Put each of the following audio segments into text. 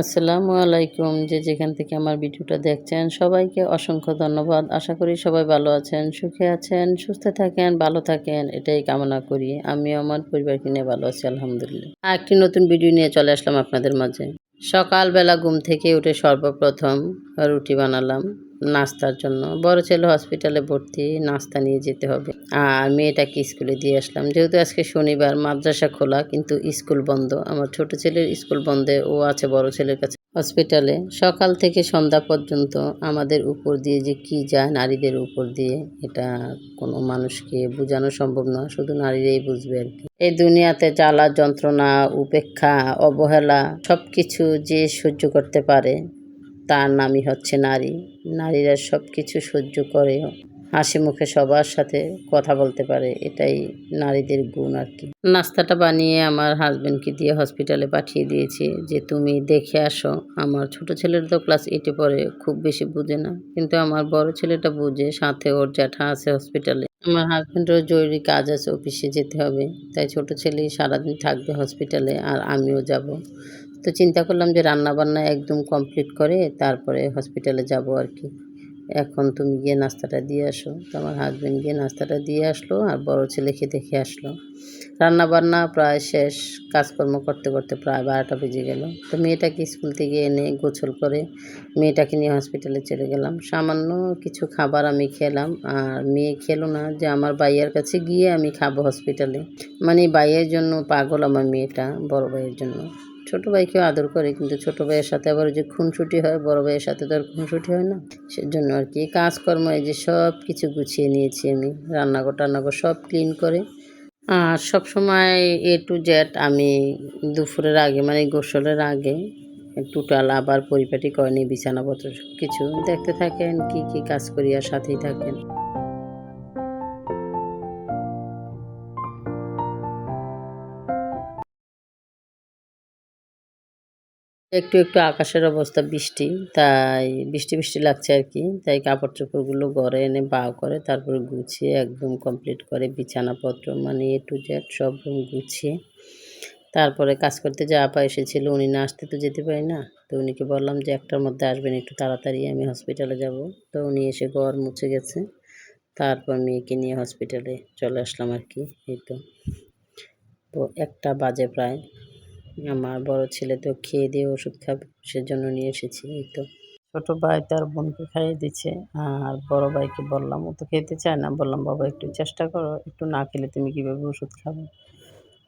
আসসালামু আলাইকুম। যে যেখান থেকে আমার ভিডিওটা দেখছেন, সবাইকে অসংখ্য ধন্যবাদ। আশা করি সবাই ভালো আছেন, সুখে আছেন, সুস্থ থাকেন, ভালো থাকেন, এটাই কামনা করি। আমি আমার পরিবারকে নিয়ে ভালো আছি, আলহামদুলিল্লাহ। একটি নতুন ভিডিও নিয়ে চলে আসলাম আপনাদের মাঝে। সকালবেলা ঘুম থেকে উঠে সর্বপ্রথম রুটি বানালাম নাস্তার জন্য। বড় ছেলে হসপিটালে ভর্তি, নাস্তা নিয়ে যেতে হবে। আর মেয়েটাকে স্কুলে দিয়ে আসলাম। যেহেতু আজকে শনিবার, মাদ্রাসা খোলা, কিন্তু স্কুল বন্ধ। আমার ছোট ছেলের স্কুল বন্ধে ও আছে, বড় ছেলের কাছে। হসপিটালে। সকাল থেকে সন্ধ্যা পর্যন্ত আমাদের উপর দিয়ে যে কি যায় নারীদের উপর দিয়ে, এটা কোনো মানুষকে বোঝানো সম্ভব নয়। শুধু নারীরাই বুঝবে আর কি। এই দুনিয়াতে জ্বালা, যন্ত্রণা, উপেক্ষা, অবহেলা সব কিছু যে সহ্য করতে পারে, তার নামই হচ্ছে নারী। নারীরা সব কিছু সহ্য করে হাসি মুখে সবার সাথে কথা বলতে পারে, এটাই নারীদের গুণ আর কি। নাস্তাটা বানিয়ে আমার হাজব্যান্ডকে দিয়ে হসপিটালে পাঠিয়ে দিয়েছি যে, তুমি দেখে আসো, আমার ছোট ছেলের তো ক্লাস এইটে পরে খুব বেশি বুঝে না। কিন্তু আমার বড় ছেলেটা বুঝে, সাথে ওর জ্যাঠা আছে হসপিটালে আমার হাজব্যান্ডেরও জরুরি কাজ আছে অফিসে যেতে হবে, তাই ছোট ছেলেই সারাদিন থাকবে হসপিটালে আর আমিও যাব। তো চিন্তা করলাম যে রান্না বান্না একদম কমপ্লিট করে তারপরে হসপিটালে যাব আর কি। এখন তুমি গিয়ে নাস্তাটা দিয়ে আসো। তো আমার হাজব্যান্ড গিয়ে নাস্তাটা দিয়ে আসলো আর বড় ছেলে খেতে খেয়ে আসলো। রান্না বান্না প্রায় শেষ, কাজকর্ম করতে করতে প্রায় বারোটা বেজে গেল। তো মেয়েটাকে স্কুল থেকে এনে গোছল করে মেয়েটাকে নিয়ে হসপিটালে চলে গেলাম। সামান্য কিছু খাবার আমি খেলাম আর মেয়ে খেলো না যে আমার ভাইয়ের কাছে গিয়ে আমি খাব হসপিটালে মানে ভাইয়ের জন্য পাগল আমার মেয়েটা, বড় ভাইয়ের জন্য। ছোট ভাইকেও আদর করে, কিন্তু ছোট ভাইয়ের সাথে আবার যে খুনসুটি হয়, বড় ভাইয়ের সাথে তো আর খুনসুটি হয় না। সেজন্য আর কি কাজকর্ম, এই যে সব কিছু গুছিয়ে নিয়েছি আমি, রান্নাঘর টান্নাঘর সব ক্লিন করে। আর সব সময় এ টু জেড আমি দুপুরের আগে মানে গোসলের আগে টোটাল আবার পরিপাটি করেনি বিছানাপত্র সব কিছু দেখতে থাকেন কি কি কাজ করি আর সাথেই থাকেন। একটু একটু আকাশের অবস্থা, বৃষ্টি, তাই বৃষ্টি বৃষ্টি লাগছে আর কি। তাই কাপড় চোপড়গুলো ঘরে এনে বাও করে, তারপরে গুছিয়ে একদম কমপ্লিট করে বিছানাপত্র মানে এ টু জেড সব রুম গুছিয়ে, তারপরে কাজ করতে যা আপা এসেছিল, উনি না আসতে তো যেতে পারি না। তো উনিকে বললাম যে একটার মধ্যে আসবেন, একটু তাড়াতাড়ি, আমি হসপিটালে যাব। তো উনি এসে ঘর মুছে গেছে, তারপর মেয়েকে নিয়ে হসপিটালে চলে আসলাম আর কি, এই তো। তো একটা বাজে প্রায়। আমার বড় ছেলে তো খেয়ে দিয়ে ওষুধ খাবে, সেজন্য নিয়ে এসেছি, এই তো। ছোট ভাই তার বোনকে খাইয়ে দিচ্ছে, আর বড় ভাইকে বললাম, ও তো খেতে চায় না। বললাম, বাবা, একটু চেষ্টা করো, একটু না খেলে তুমি কীভাবে ওষুধ খাবে?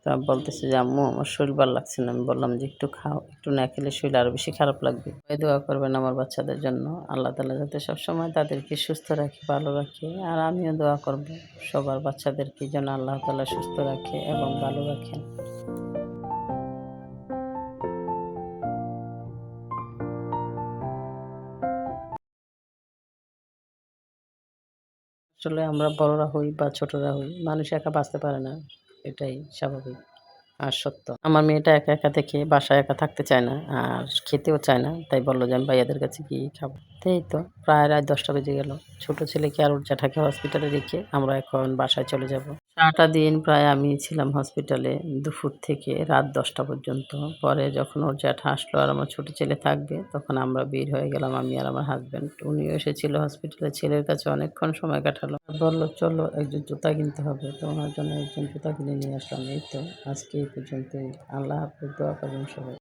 তা বলতেছে যে, আম্মু, আমার শরীর ভালো লাগছে না। আমি বললাম যে, একটু খাও, একটু না খেলে শরীর আরও বেশি খারাপ লাগবে। দোয়া করবেন আমার বাচ্চাদের জন্য, আল্লাহ তালা যাতে সবসময় তাদেরকে সুস্থ রাখে, ভালো রাখে, আর আমিও দোয়া করব সবার বাচ্চাদেরকে যেন আল্লাহ তালা সুস্থ রাখে এবং ভালো রাখেন। আসলে আমরা বড়রা হই বা ছোটরা হই, মানুষ একা বাঁচতে পারে না, এটাই স্বাভাবিক আর সত্য। আমার মেয়েটা একা একা দেখে বাসায় একা থাকতে চায় না আর খেতেও চায় না, তাই বলল যে আমি ভাইয়াদের কাছে গিয়ে খাব। তাই তো প্রায় রাত দশটা বেজে গেল। ছোট ছেলেকে আর ওর জ্যাঠাকে হসপিটালে রেখে আমরা এখন বাসায় চলে যাব। সারাটা দিন প্রায় আমি ছিলাম হসপিটালে দুপুর থেকে রাত দশটা পর্যন্ত। পরে যখন ওর জ্যাঠা আসলো আর আমার ছোটো ছেলে থাকবে, তখন আমরা বের হয়ে গেলাম আমি আর আমার হাজব্যান্ড উনিও এসেছিল হসপিটালে ছেলের কাছে অনেকক্ষণ সময় কাটালো। বলল, চলো একজন জুতা কিনতে হবে, তো ওনার জন্য একজন জুতা কিনে নিয়ে আসলাম। এই তো আজকে এই পর্যন্তই। আল্লাহ হাফিজ, দোয়া করবেন সবাই।